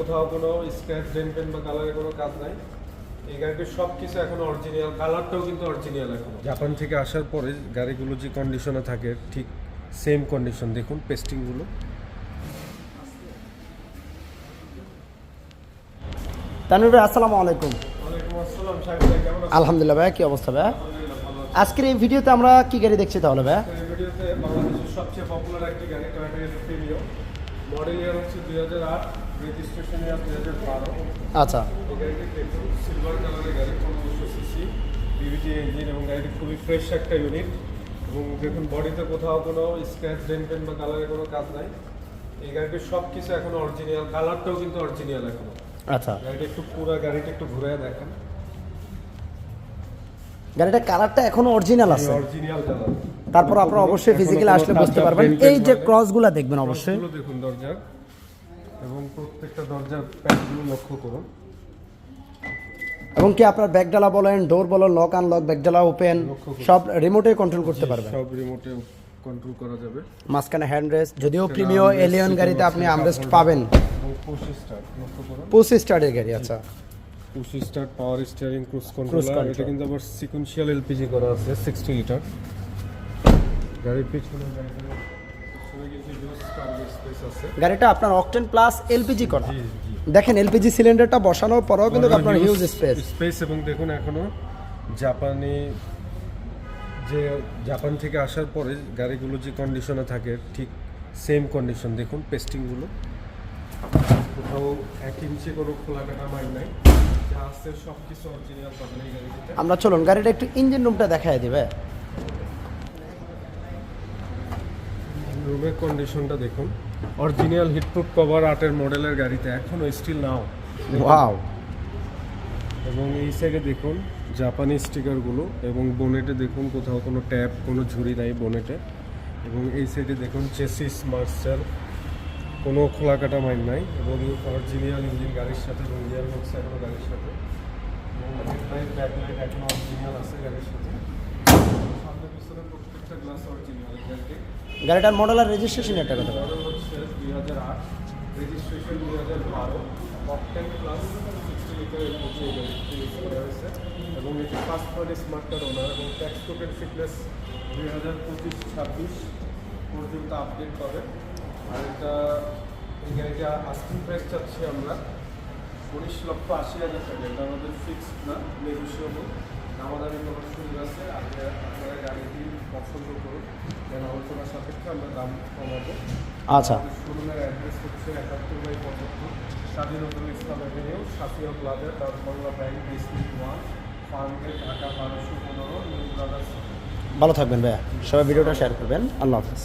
কোথাও কোনো scratch dent pen বা কালারের কোনো কাজ নাই। এই গাড়িটির সব কিছু এখন অরিজিনাল কালারটাও কিন্তু অরিজিনাল এখন। জাপান থেকে আসার পরে গাড়িগুলো যে কন্ডিশনে থাকে ঠিক সেম কন্ডিশন দেখুন পেস্টিংগুলো তানভীর ভাই আসসালামু আলাইকুম। আসসালাম সাহেব ভাই কেমন আছেন? আলহামদুলিল্লাহ ভাই কি অবস্থা ভাই। আজকের এই ভিডিওতে আমরা কি গাড়ি দেখছি তাহলে ভাই? ভিডিওতে বাংলাদেশের সবচেয়ে পপুলার একটি গাড়ি টয়োটা প্রিমিও মডেল ইয়ার হচ্ছে দুই হাজার আট। আচ্ছা। গাড়িটি দেখুন সিলভার কালারের গাড়ি পনেরোশো সিসি বিভিটি ইঞ্জিন এবং গাড়িটি খুবই ফ্রেশ একটা ইউনিট এবং দেখুন বডিতে কোথাও কোনো স্ক্র্যাচ ডেন্ট বা কালারের কোনো কাজ নাই। এই গাড়িটির সব কিছু এখন অরিজিনাল কালারটাও কিন্তু অরিজিনাল এখনও। আচ্ছা। গাড়িটা একটু পুরো গাড়িটা একটু ঘুরে দেখেন। কালারটা এখনও অরিজিনাল আছে। অরিজিনাল কালার তারপর আপনারা অবশ্যই ফিজিক্যালি আসলে বুঝতে পারবেন। এই যে ক্রস ক্রসগুলো দেখবেন অবশ্যই। দেখুন দরজার। এবং প্রত্যেকটা দরজার প্যাডগুলো লক্ষ্য করুন। এবং কি আপনার ব্যাকডালা বলেন ডোর বলেন লক আনলক ব্যাকডালা ওপেন সব রিমোটে কন্ট্রোল করতে পারবেন। সব রিমোটে কন্ট্রোল করা যাবে। মাঝখানে হ্যান্ড রেস্ট যদিও প্রিমিও এলিয়ন গাড়িতে আপনি আমরেস্ট পাবেন। পুশ স্টার্ট স্টার্টের গাড়ি আচ্ছা। Push start power steering cruise controller এটা কিন্তু আবার সিকোয়েন্সিয়াল এলপিজি করা আছে সিক্সটি লিটার গাড়ির পিছনে গাড়িটা আপনার অকটেন প্লাস এলপিজি করা। দেখেন এলপিজি সিলিন্ডারটা বসানোর পরেও কিন্তু আপনার হিউজ স্পেস স্পেস এবং দেখুন এখনও জাপানি যে জাপান থেকে আসার পরে গাড়িগুলো যে কন্ডিশনে থাকে ঠিক সেম কন্ডিশন দেখুন পেস্টিংগুলো কোথাও এক ইঞ্চি কোনো খোলা কাটা নাই। যা আছে সব কিছু অরিজিনাল পাবেন এই গাড়িতে আমরা চলুন গাড়িটা একটু ইঞ্জিন রুমটা দেখায় দিবে রুমের কন্ডিশনটা দেখুন। অরিজিনাল হিটপ্রুফ কভার আটের মডেলের গাড়িতে এখনও স্টিল নাও। ওয়াও। এবং এই সাইডে দেখুন জাপানি স্টিকারগুলো এবং বোনেটে দেখুন কোথাও কোনো ট্যাপ কোনো ঝুড়ি নাই বোনেটে এবং এই সাইডে দেখুন চেসিস মার্সাল কোনো খোলা কাটা মাইন নাই এবং অরিজিনাল ইঞ্জিন গাড়ির সাথে এবং গিয়ার বক্স গাড়ির সাথে। এবং ব্যাকলাইট অরিজিনাল আছে গাড়ির সাথে সামনে পিছনে প্রত্যেকটা গ্লাস অরিজিনাল গাড়িতে গাড়িটার মডেল আর রেজিস্ট্রেশন একটা কথা। মডেল হচ্ছে দুই হাজার আট রেজিস্ট্রেশন দুই হাজার বারো octane plus sixty litre LPG এই গাড়িটি ইউজ করা হয়েছে। এবং এটি first party smart card owner এবং ট্যাক্স টোকেন ফিটনেস দুই হাজার পঁচিশ ছাব্বিশ পর্যন্ত আপডেট পাবে। আর এটা এই গাড়িটা আস্কিং প্রাইস চাচ্ছি আমরা। উনিশ লক্ষ আশি হাজার টাকা। এটা আমাদের ফিক্সড না নেগোসিয়েবল দামাদামি করার সুযোগ আছে আপনারা গাড়িটি পছন্দ করুন যেন আলোচনা সাপেক্ষে আমরা দাম কমাবো। আচ্ছা। শোরুমের অ্যাড্রেস হচ্ছে একাত্তর বাই পঁচাত্তর স্বাধীনতুল ইসলাম অ্যাভিনিউ সাফিয়া প্লাজা তার Bangla bank district one Farmgate Dhaka বারোশো পনেরো নিউ ভালো থাকবেন ভাইয়া। সবাই ভিডিওটা শেয়ার করবেন। আল্লাহ হাফিজ।